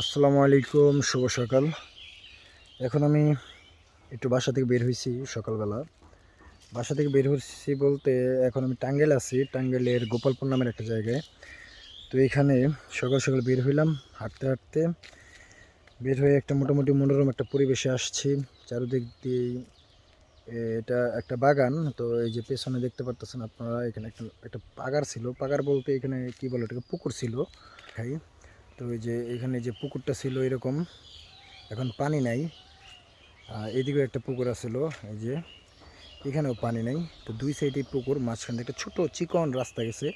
আসসালামু আলাইকুম, শুভ সকাল। এখন আমি একটু বাসা থেকে বের হয়েছি সকালবেলা। বাসা থেকে বের হয়েছি বলতে এখন আমি টাঙ্গেল আছি। টাঙ্গেলের গোপালপুর নামের একটা জায়গায়। তো এখানে সকাল সকাল বের হইলাম, হাঁটতে হাঁটতে বের হয়ে একটা মোটামুটি মনোরম একটা পরিবেশে আসছি। চারিদিক দিয়ে এটা একটা বাগান। তো এই যে পেছনে দেখতে পারতেছেন আপনারা, এখানে একটা একটা পাগার ছিল। পাগার বলতে এখানে কি বলে এটাকে পুকুর ছিল। খাই। তো এই যে এখানে যে পুকুরটা ছিল এরকম, এখন পানি নাই। এদিকেও একটা পুকুর আছিল এই যে এখানেও পানি নাই। তো দুই সাইডে পুকুর, মাঝখান থেকে একটা ছোটো চিকন রাস্তা গেছে।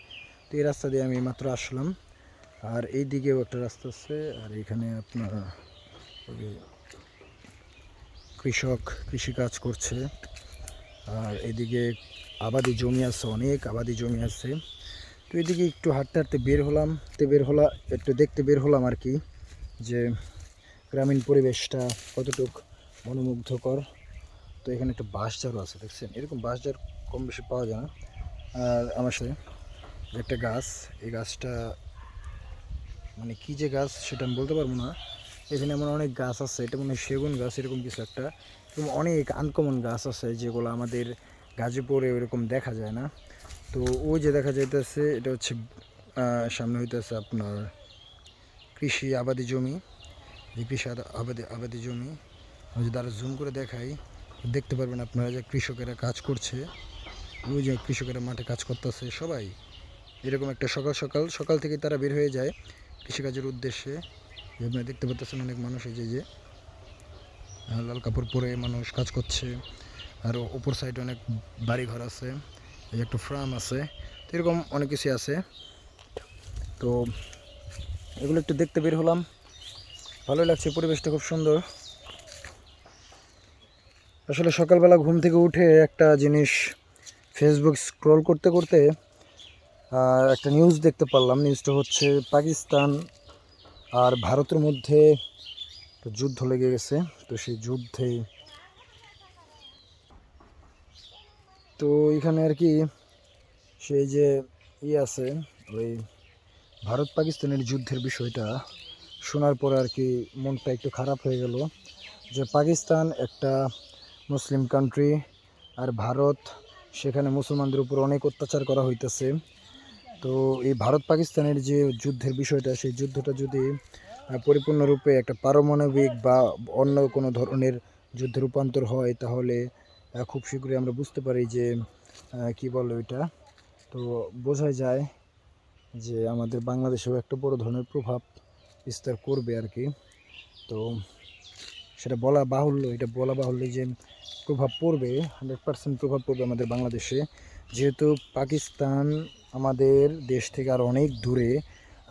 তো এই রাস্তা দিয়ে আমি মাত্র আসলাম। আর এই দিকেও একটা রাস্তা আছে, আর এখানে আপনার ওই কৃষক কৃষিকাজ করছে। আর এদিকে আবাদি জমি আছে, অনেক আবাদি জমি আছে। তো এদিকে একটু হাঁটতে হাঁটতে বের হলাম, তো বের হলা, একটু দেখতে বের হলাম আর কি, যে গ্রামীণ পরিবেশটা কতটুক মনোমুগ্ধকর। তো এখানে একটা বাঁশঝাড়ও আছে, দেখছেন? এরকম বাঁশঝাড় কম বেশি পাওয়া যায় না। আর আমার সাথে একটা গাছ, এই গাছটা মানে কী যে গাছ সেটা আমি বলতে পারব না। এখানে এমন অনেক গাছ আছে, এটা মনে সেগুন গাছ, এরকম কিছু একটা। এরকম অনেক আনকমন গাছ আছে যেগুলো আমাদের গাজীপুরে ওইরকম দেখা যায় না। তো ওই যে দেখা যাইতেছে, এটা হচ্ছে সামনে হইতেছে আপনার কৃষি আবাদি জমি। যে কৃষি আবাদি আবাদি জমি, আমি যদি আরও জুম করে দেখাই, দেখতে পারবেন আপনারা যে কৃষকেরা কাজ করছে। ওই যে কৃষকেরা মাঠে কাজ করতেছে, সবাই। এরকম একটা সকাল সকাল সকাল থেকে তারা বের হয়ে যায় কৃষিকাজের উদ্দেশ্যে। আপনারা দেখতে পাচ্ছেন অনেক মানুষ এই যে লাল কাপড় পরে মানুষ কাজ করছে। আর ওপর সাইডে অনেক বাড়ি ঘর আছে। এই একটা ফার্ম আছে, তো এরকম অনেক কিছু আছে। তো এগুলো একটু দেখতে বের হলাম। ভালোই লাগছে, পরিবেশটা খুব সুন্দর। আসলে সকালবেলা ঘুম থেকে উঠে একটা জিনিস ফেসবুক স্ক্রল করতে করতে একটা নিউজ দেখতে পারলাম। নিউজটা হচ্ছে পাকিস্তান আর ভারতের মধ্যে যুদ্ধ লেগে গেছে। তো সেই যুদ্ধে তো এখানে আর কি সেই যে ই আছে, ওই ভারত পাকিস্তানের যুদ্ধের বিষয়টা শোনার পরে আর কি মনটা একটু খারাপ হয়ে গেল যে পাকিস্তান একটা মুসলিম কান্ট্রি আর ভারত সেখানে মুসলমানদের উপর অনেক অত্যাচার করা হইতেছে। তো এই ভারত পাকিস্তানের যে যুদ্ধের বিষয়টা, সেই যুদ্ধটা যদি পরিপূর্ণরূপে একটা পারমাণবিক বা অন্য কোনো ধরনের যুদ্ধে রূপান্তর হয়, তাহলে খুব শীঘ্রই আমরা বুঝতে পারি যে কি বলে ওইটা। তো বোঝাই যায় যে আমাদের বাংলাদেশেও একটা বড় ধরনের প্রভাব বিস্তার করবে আর কি। তো সেটা বলা বাহুল্য, এটা বলা বাহুল্য যে প্রভাব পড়বে, হান্ড্রেড পার্সেন্ট প্রভাব পড়বে আমাদের বাংলাদেশে। যেহেতু পাকিস্তান আমাদের দেশ থেকে আর অনেক দূরে,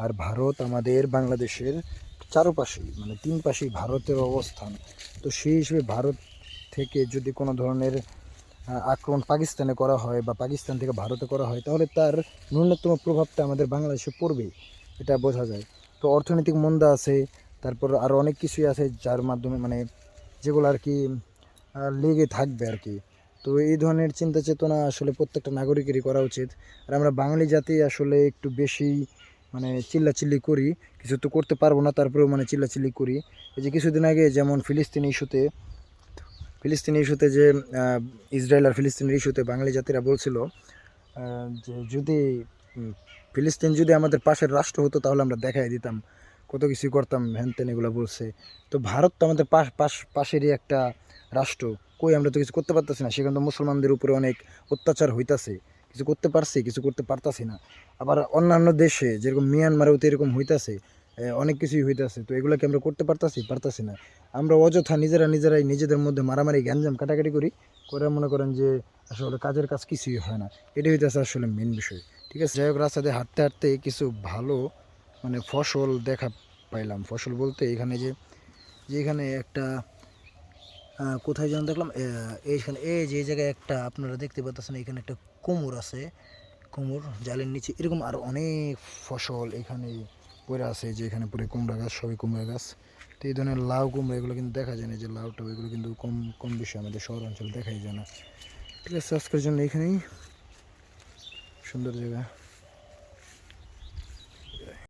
আর ভারত আমাদের বাংলাদেশের চারোপাশেই মানে তিন পাশেই ভারতের অবস্থান। তো সেই হিসেবে ভারত থেকে যদি কোনো ধরনের আক্রমণ পাকিস্তানে করা হয় বা পাকিস্তান থেকে ভারতে করা হয়, তাহলে তার ন্যূনতম প্রভাবটা আমাদের বাংলাদেশে পড়বে এটা বোঝা যায়। তো অর্থনৈতিক মন্দা আছে, তারপর আরও অনেক কিছুই আছে যার মাধ্যমে মানে যেগুলো আর কি লেগে থাকবে আর কি। তো এই ধরনের চিন্তা চেতনা আসলে প্রত্যেকটা নাগরিকেরই করা উচিত। আর আমরা বাঙালি জাতি আসলে একটু বেশি মানে চিল্লাচিল্লি করি, কিছু তো করতে পারব না, তারপরেও মানে চিল্লাচিল্লি করি। এই যে কিছুদিন আগে যেমন ফিলিস্তিনি ইস্যুতে ফিলিস্তিনি ইস্যুতে যে ইসরায়েল আর ফিলিস্তিনের ইস্যুতে বাঙালি জাতিরা বলছিল যে যদি ফিলিস্তিন যদি আমাদের পাশের রাষ্ট্র হতো, তাহলে আমরা দেখাই দিতাম কত কিছু করতাম হ্যান তেন এগুলো বলছে। তো ভারত তো আমাদের পাশ পাশ, পাশেরই একটা রাষ্ট্র, কই আমরা তো কিছু করতে পারতেছি না। সেখানে তো মুসলমানদের উপরে অনেক অত্যাচার হইতাছে। কিছু করতে পারছি, কিছু করতে পারতাছি না। আবার অন্যান্য দেশে, যেরকম মিয়ানমারেও তো এরকম হইতাছে অনেক কিছুই হইতাছে। তো এগুলোকে আমরা করতে পারতাছি? পারতাছি না। আমরা অযথা নিজেরা নিজেরাই নিজেদের মধ্যে মারামারি, গ্যাঞ্জাম কাটাকাটি করি, করে মনে করেন যে আসলে কাজের কাজ কিছুই হয় না। এটাই হইতেছে আসলে মেন বিষয়। ঠিক আছে? যাই হোক, রাস্তাতে হাঁটতে হাঁটতে কিছু ভালো মানে ফসল দেখা পাইলাম। ফসল বলতে এখানে যে যে এখানে একটা কোথায় যেন দেখলাম এইখানে, এই যে জায়গায় একটা আপনারা দেখতে পাচ্ছেন এখানে একটা কুমোর আছে। কুমোর, জালের নিচে, এরকম আর অনেক ফসল এখানে পড়ে আছে যে এখানে পরে কুমড়া গাছ, সবই কুমড়া গাছ। তো এই ধরনের লাউ কুমড়া, এগুলো কিন্তু দেখা যায় না যে লাউটা, এগুলো কিন্তু কম কম বেশি আমাদের শহর অঞ্চলে দেখাই যায় না। ঠিক আছে, আজকের জন্য এখানেই। সুন্দর জায়গা।